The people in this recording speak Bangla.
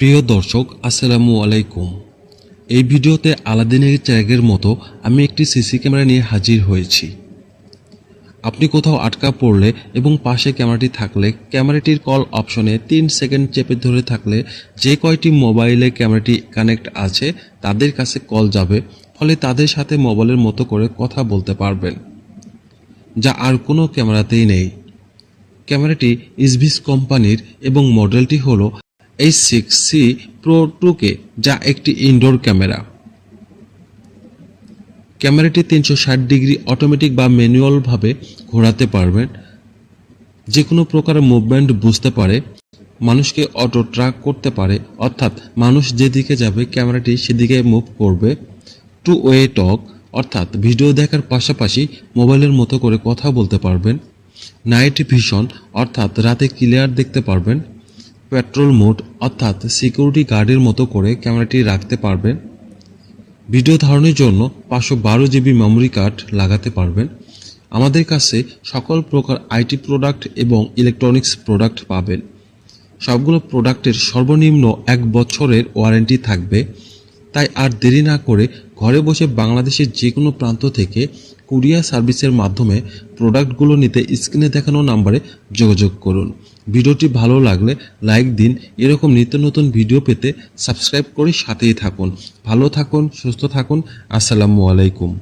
প্রিয় দর্শক, আসসালামু আলাইকুম। এই ভিডিওতে আলাদিনের চ্যাগের মতো আমি একটি সিসি ক্যামেরা নিয়ে হাজির হয়েছি। আপনি কোথাও আটকা পড়লে এবং পাশে ক্যামেরাটি থাকলে ক্যামেরাটির কল অপশনে তিন সেকেন্ড চেপে ধরে থাকলে যে কয়টি মোবাইলে ক্যামেরাটি কানেক্ট আছে তাদের কাছে কল যাবে, ফলে তাদের সাথে মোবাইলের মতো করে কথা বলতে পারবেন, যা আর কোনো ক্যামেরাতেই নেই। ক্যামেরাটি ইসভিস কোম্পানির এবং মডেলটি হলো এইচ সিক্স সি প্রো টুকে যা একটি ইনডোর ক্যামেরা ক্যামেরাটি তিনশো ষাট ডিগ্রি অটোমেটিক বা ম্যানুয়ালভাবে ঘোরাতে পারবেন। যে কোনো প্রকার মুভমেন্ট বুঝতে পারে, মানুষকে অটো ট্র্যাক করতে পারে, অর্থাৎ মানুষ যেদিকে যাবে ক্যামেরাটি সেদিকে মুভ করবে। টু ওয়ে টক অর্থাৎ ভিডিও দেখার পাশাপাশি মোবাইলের মতো করে কথা বলতে পারবেন। নাইট ভিশন অর্থাৎ রাতে ক্লিয়ার দেখতে পারবেন। পেট্রোল মোড অর্থাৎ সিকিউরিটি গার্ডের মতো করে ক্যামেরাটি রাখতে পারবেন ভিডিও ধারণের জন্য পাঁচশো বারো জিবি মেমোরি কার্ড লাগাতে পারবেন। আমাদের কাছে সকল প্রকার আইটি প্রোডাক্ট এবং ইলেকট্রনিক্স প্রোডাক্ট পাবেন। সবগুলো প্রোডাক্টের সর্বনিম্ন এক বছরের ওয়ারেন্টি থাকবে। তাই আর দেরি না করে ঘরে বসে বাংলাদেশের যে কোনো প্রান্ত থেকে কুরিয়ার সার্ভিসের মাধ্যমে প্রোডাক্টগুলো নিতে স্ক্রিনে দেখানো নাম্বারে যোগাযোগ করুন। ভিডিওটি ভালো লাগলে লাইক দিন। এরকম নিত্য নতুন ভিডিও পেতে সাবস্ক্রাইব করে সাথেই থাকুন। ভালো থাকুন, সুস্থ থাকুন। আসসালামু আলাইকুম।